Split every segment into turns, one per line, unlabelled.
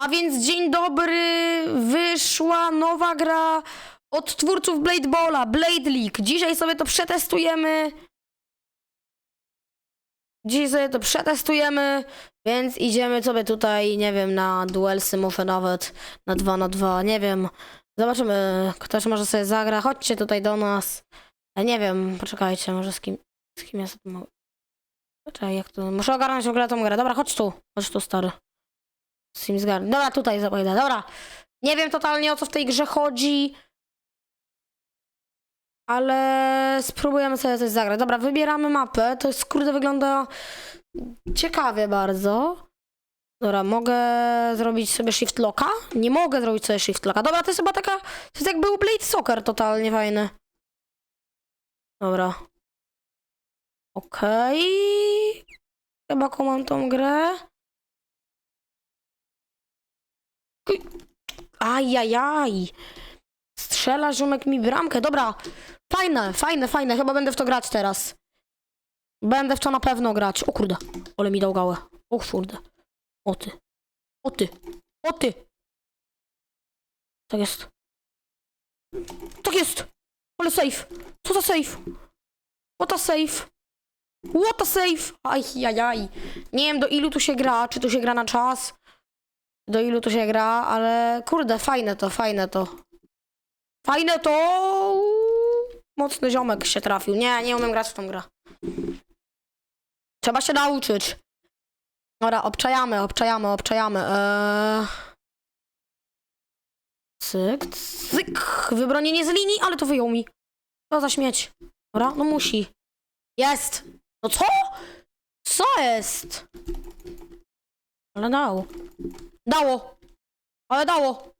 A więc dzień dobry, wyszła nowa gra od twórców Blade Balla, Blade League. Dzisiaj sobie to przetestujemy. Dzisiaj sobie to przetestujemy, więc idziemy sobie tutaj, nie wiem, na duelsy, może nawet na 2 na 2, nie wiem. Zobaczymy, ktoś może sobie zagra, chodźcie tutaj do nas. Ja nie wiem, poczekajcie, może z kim, z kim ja sobie mogę. Czekaj, jak to, muszę ogarnąć w ogóle tą grę. Dobra, chodź tu, chodź tu, stary. Simsgar. Dobra, tutaj zapojdę. Dobra. Nie wiem totalnie o co w tej grze chodzi. Ale spróbujemy sobie coś zagrać. Dobra, wybieramy mapę. To jest kurde wygląda ciekawie bardzo. Dobra, mogę zrobić sobie shift locka? Nie mogę zrobić sobie shift locka. Dobra, to jest chyba taka. To jest jak był Blade Soccer totalnie fajny. Dobra. Okej. Chyba komam tą grę. Ajajaj. Strzela ziomek mi bramkę. Dobra. Fajne, fajne, fajne. Chyba będę w to grać teraz. Będę w to na pewno grać. O kurde. Ale mi dał gałę. O kurde. O ty. O ty. O ty. Tak jest. Tak jest. Ale safe. Co to safe? What a safe. What a safe. Ajajaj. Nie wiem do ilu tu się gra. Czy tu się gra na czas do ilu to się gra, ale kurde, fajne to, fajne to. Fajne to! Mocny ziomek się trafił. Nie, nie umiem grać w tą grę. Trzeba się nauczyć. Dobra, obczajamy, obczajamy, obczajamy. Eee... Cyk, cyk. Wybronienie z linii, ale to wyjął mi. Co za śmieć. Dobra, no musi. Jest! No co? Co jest? Ale dał. Dało! Ale dało!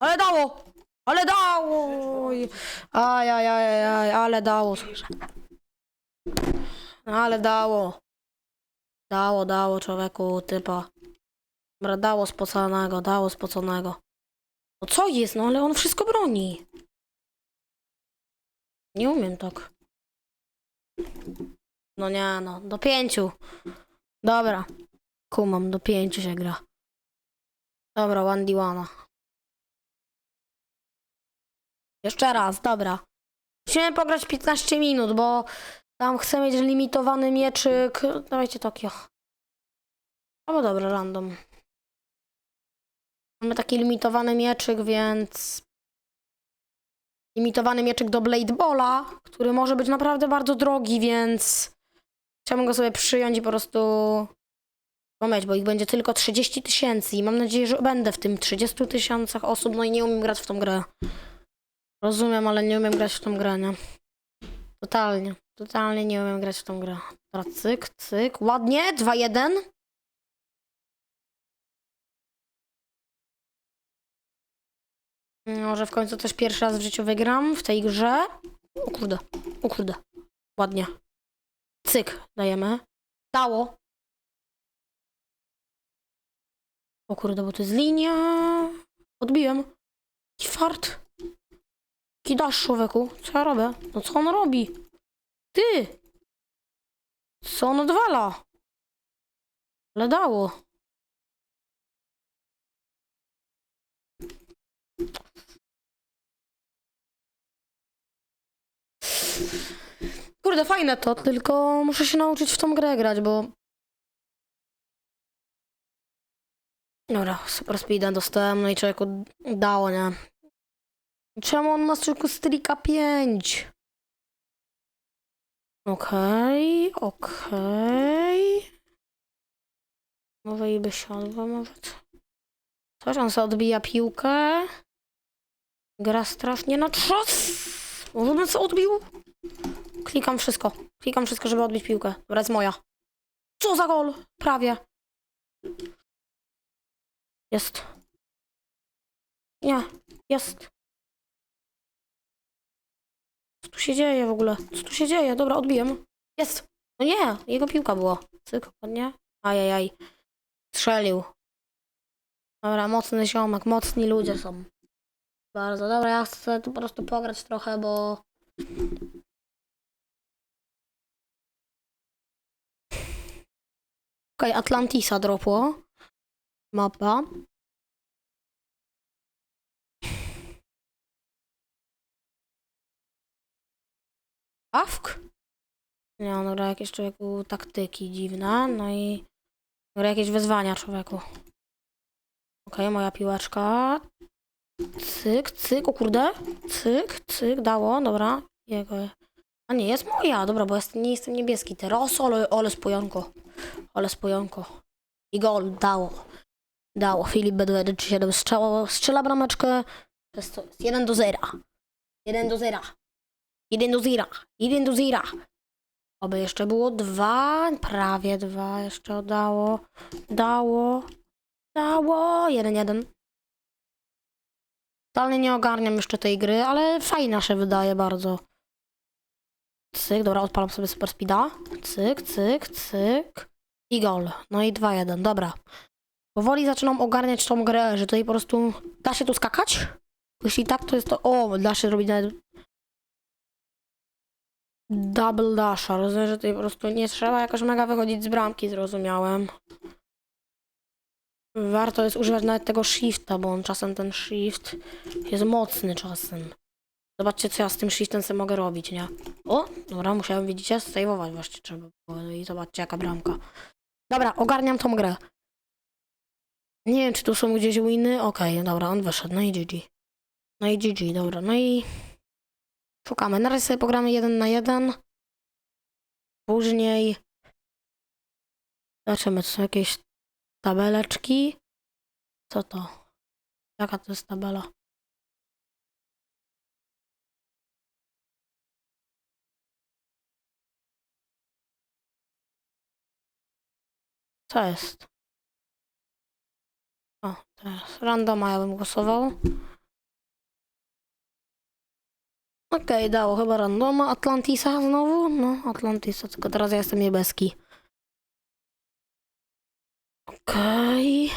Ale dało! Ale dało! Aj, aj, aj, aj, ale dało. słyszę. Ale dało. Dało, dało człowieku, typa. Dobra, dało spoconego, dało spoconego. No co jest, no ale on wszystko broni. Nie umiem tak. No nie, no, do pięciu. Dobra. Kumam, do pięciu się gra. Dobra, one d one. Jeszcze raz, dobra. Musimy pograć 15 minut, bo tam chcę mieć limitowany mieczyk. Dawajcie Tokio. No dobra, random. Mamy taki limitowany mieczyk, więc... Limitowany mieczyk do Blade Balla, który może być naprawdę bardzo drogi, więc... Chciałbym go sobie przyjąć i po prostu mieć, bo ich będzie tylko 30 tysięcy i mam nadzieję, że będę w tym 30 tysiącach osób, no i nie umiem grać w tą grę. Rozumiem, ale nie umiem grać w tą grę, nie? Totalnie, totalnie nie umiem grać w tą grę. Cyk, cyk, ładnie, 2-1. Może w końcu też pierwszy raz w życiu wygram w tej grze. O kurde, o kurde, ładnie. Cyk, dajemy. Dało. O kurde, bo to jest linia. Odbiłem. Jaki fart. Jaki dasz człowieku? Co ja robię? No co on robi? Ty! Co on odwala? Ale dało. Kurde, fajne to, tylko muszę się nauczyć w tą grę grać, bo Dobra, super speeda dostałem, no i człowieku dało, nie? Czemu on ma tylko strika 5? Okej, okej. Może i by siadło, może co? Coś, on sobie odbija piłkę. Gra strasznie na czas. Może bym co odbił? Klikam wszystko. Klikam wszystko, żeby odbić piłkę. Dobra, jest moja. Co za gol? Prawie. Jest. Nie, jest. Co tu się dzieje w ogóle? Co tu się dzieje? Dobra, odbiłem. Jest. No nie, jego piłka była. Cyk, ładnie. Ajajaj. Strzelił. Dobra, mocny ziomek, mocni ludzie są. Bardzo dobra, ja chcę tu po prostu pograć trochę, bo... Okej, Atlantisa dropło mapa Awk? Nie, no dobra, jakieś człowieku taktyki dziwne, no i dobra, jakieś wezwania człowieku. Okej, okay, moja piłeczka. Cyk, cyk, o kurde. Cyk, cyk, dało, dobra. Jego. A nie, jest moja, dobra, bo jest, nie jestem niebieski teraz, ale, ale spojanko. Ale spojanko. I gol, dało. Dało. Filip B27 strzela, strzela brameczkę. Jest, to jest 1 do 0. 1 do 0. 1 do 0. 1 do 0. Oby jeszcze było dwa, prawie dwa jeszcze dało. Dało. Dało. 1-1. Totalnie nie ogarniam jeszcze tej gry, ale fajna się wydaje bardzo. Cyk, dobra, odpalam sobie super speeda. Cyk, cyk, cyk. I gol. No i 2-1, dobra. Powoli zaczynam ogarniać tą grę, że tutaj po prostu da się tu skakać? Jeśli tak, to jest to. O, da się robić nawet. Double dasha. Rozumiem, że tutaj po prostu nie trzeba jakoś mega wychodzić z bramki, zrozumiałem. Warto jest używać nawet tego shifta, bo on czasem ten shift jest mocny czasem. Zobaczcie, co ja z tym shiftem sobie mogę robić, nie? O, dobra, musiałem, widzicie, saveować właśnie trzeba było. No I zobaczcie, jaka bramka. Dobra, ogarniam tą grę. Nie wiem, czy tu są gdzieś winy. Okej, dobra, on wyszedł. No i GG. No i GG, dobra. No i szukamy. Na razie sobie pogramy jeden na jeden. Później zobaczymy, czy są jakieś tabeleczki. Co to? Jaka to jest tabela? Co jest? O, teraz randoma ja bym głosował. Okej, dało chyba randoma. Atlantisa znowu? No, Atlantisa, tylko teraz ja jestem niebieski. Okej.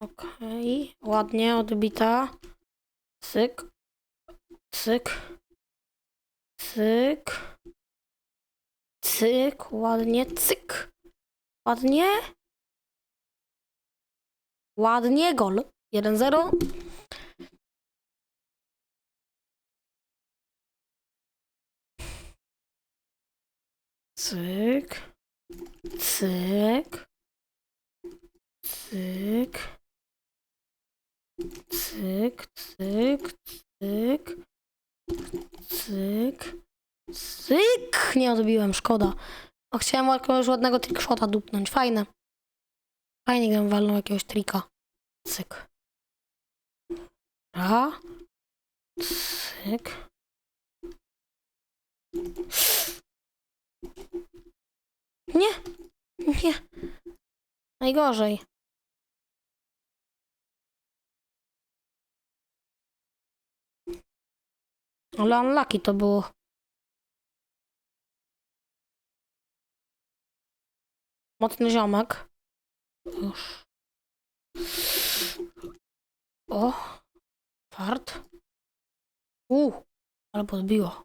Okej, ładnie odbita. Cyk. Cyk. Cyk. Cyk, ładnie, cyk. Ładnie. Ładnie, gol. 1-0. Cyk. Cyk. Cyk. Cyk, cyk, cyk. Cyk. Cyk! Nie odbiłem, szkoda. O, chciałem jakiegoś ładnego trickshota dupnąć. Fajne. Fajnie, gdybym walnął jakiegoś trika. Cyk. Ra. Cyk. Nie. Nie. Najgorzej. Ale unlucky to było. Mocny ziomek. Już. O. Fart. U. Ale podbiło.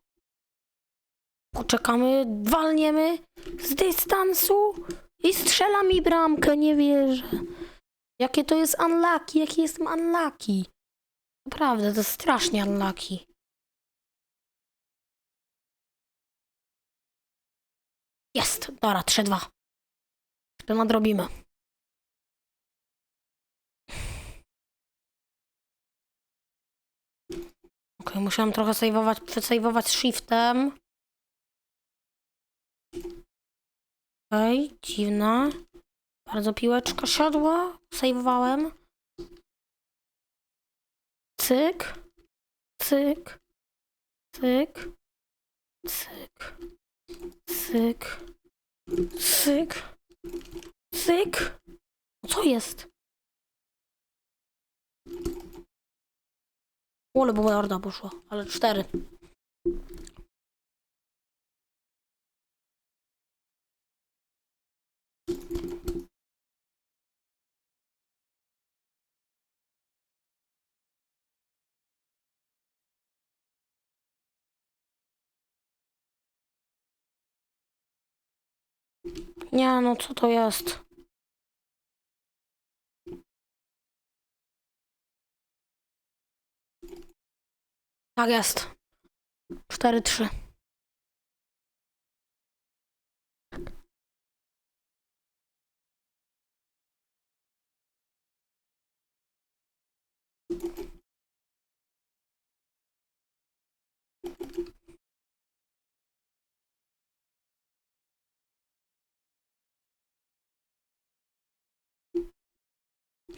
Poczekamy, walniemy z dystansu i strzela mi bramkę, nie wierzę. Jakie to jest unlucky, jaki jestem unlucky. Naprawdę, to jest strasznie unlucky. Jest, dobra, 3-2. To nadrobimy. Ok, musiałem trochę saveować, przesejwować shiftem. Okej, dziwna. Bardzo piłeczka siadła. Saveowałem. Cyk. Cyk. Cyk. Cyk. Cyk. Cyk. Cyk. Co jest? Ole, bo orda poszła, ale cztery. Nie, no co to jest? Tak jest. 4-3.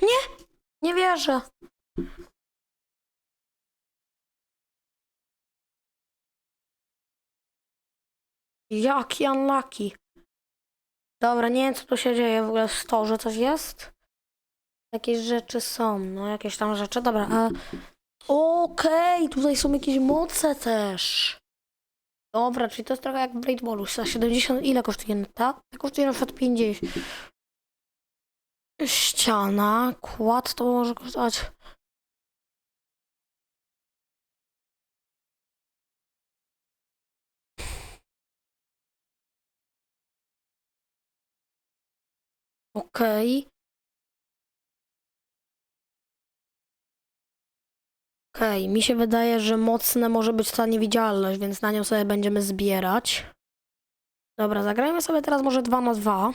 Nie, nie wierzę. Jaki unlucky. Dobra, nie wiem co tu się dzieje w ogóle w storze, coś jest? Jakieś rzeczy są, no jakieś tam rzeczy, dobra. A... Okej, tutaj są jakieś moce też. Dobra, czyli to jest trochę jak w Blade Ballu. Za 70, ile kosztuje, tak? To kosztuje na przykład 50. Ściana, kład to może kosztować. Okej. Okej, mi się wydaje, że mocne może być ta niewidzialność, więc na nią sobie będziemy zbierać. Dobra, zagrajmy sobie teraz może 2 na 2.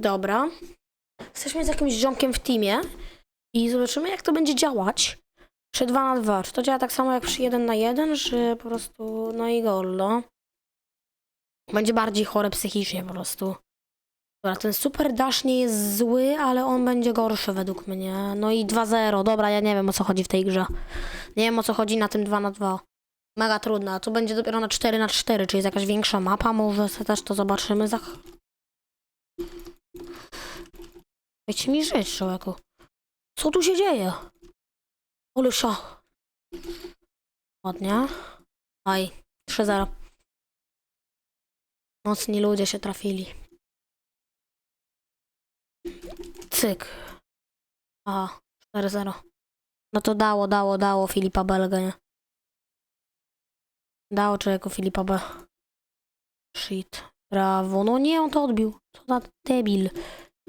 Dobra. Jesteśmy z jakimś ziomkiem w teamie i zobaczymy, jak to będzie działać przy 2 na 2. Czy to działa tak samo jak przy 1 na 1, że po prostu no i gollo. Będzie bardziej chore psychicznie po prostu. Dobra, ten super dash nie jest zły, ale on będzie gorszy według mnie. No i 2-0. Dobra, ja nie wiem o co chodzi w tej grze. Nie wiem o co chodzi na tym 2 na 2. Mega trudne. A tu będzie dopiero na 4 na 4, czy jest jakaś większa mapa? Może też to zobaczymy za Dajcie mi żyć, człowieku. Co tu się dzieje? Olusza. Ładnie. Aj, 3-0. Mocni ludzie się trafili. Cyk. Aha, 4-0. No to dało, dało, dało Filipa Belga, nie? Dało człowieku Filipa B. Shit. Brawo. No nie, on to odbił. Co za debil.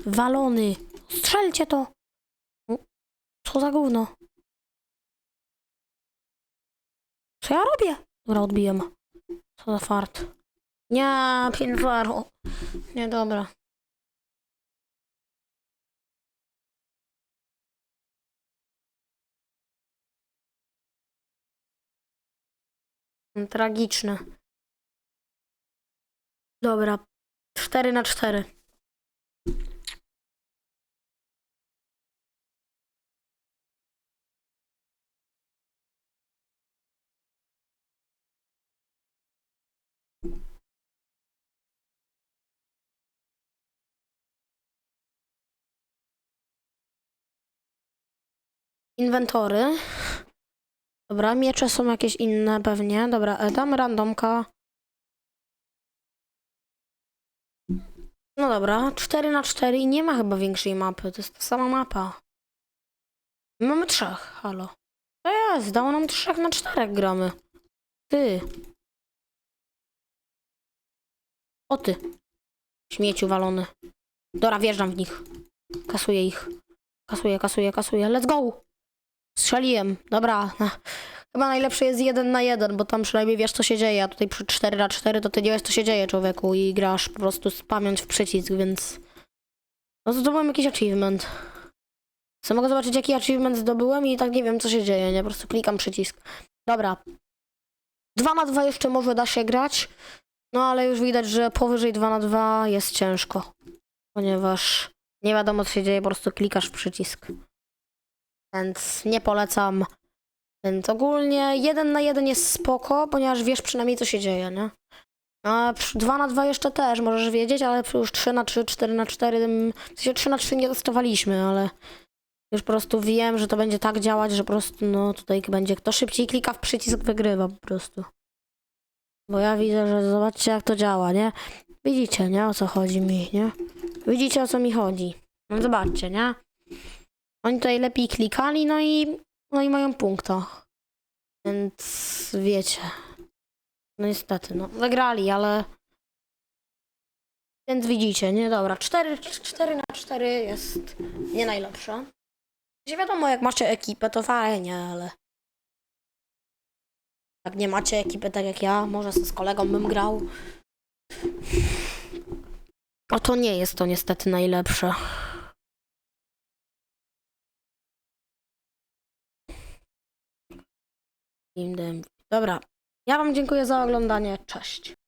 Walony. Strzelcie to. Co za gówno. Co ja robię? Dobra, odbiłem. Co za fart. Nie, pinwaro. Nie, dobra. Tragiczne. Dobra. 4 na 4. Inwentory. Dobra, miecze są jakieś inne pewnie. Dobra, e, dam randomka. No dobra, 4 na 4 i nie ma chyba większej mapy. To jest ta sama mapa. My mamy trzech, halo. To jest, dało nam trzech na czterech gramy. Ty. O ty. Śmieciu walony. Dobra, wjeżdżam w nich. Kasuję ich. Kasuję, kasuję, kasuję. Let's go! Strzeliłem. Dobra. Chyba najlepsze jest jeden na jeden, bo tam przynajmniej wiesz co się dzieje, a tutaj przy 4 na 4 to ty nie wiesz co się dzieje człowieku i grasz po prostu spamiąc w przycisk, więc... No to zdobyłem jakiś achievement. Co mogę zobaczyć jaki achievement zdobyłem i tak nie wiem co się dzieje, nie? Po prostu klikam przycisk. Dobra. 2 na 2 jeszcze może da się grać, no ale już widać, że powyżej 2 na 2 jest ciężko. Ponieważ nie wiadomo co się dzieje, po prostu klikasz przycisk. Więc nie polecam. Więc ogólnie jeden na jeden jest spoko, ponieważ wiesz przynajmniej co się dzieje, nie? A 2 na 2 jeszcze też możesz wiedzieć, ale już 3 na 3, 4 na 4, mm, w sensie 3 na 3 nie testowaliśmy, ale już po prostu wiem, że to będzie tak działać, że po prostu no tutaj będzie kto szybciej klika w przycisk wygrywa po prostu. Bo ja widzę, że zobaczcie jak to działa, nie? Widzicie, nie? O co chodzi mi, nie? Widzicie, o co mi chodzi. No zobaczcie, nie? Oni tutaj lepiej klikali, no i, no i mają punkta. Więc wiecie. No niestety, no. Wygrali, ale... Więc widzicie, nie? Dobra, 4, 4 na 4 jest nie najlepsze. Nie wiadomo, jak macie ekipę, to fajnie, ale... Jak nie macie ekipy tak jak ja, może z kolegą bym grał. O to nie jest to niestety najlepsze. Dobra, ja wam dziękuję za oglądanie, cześć.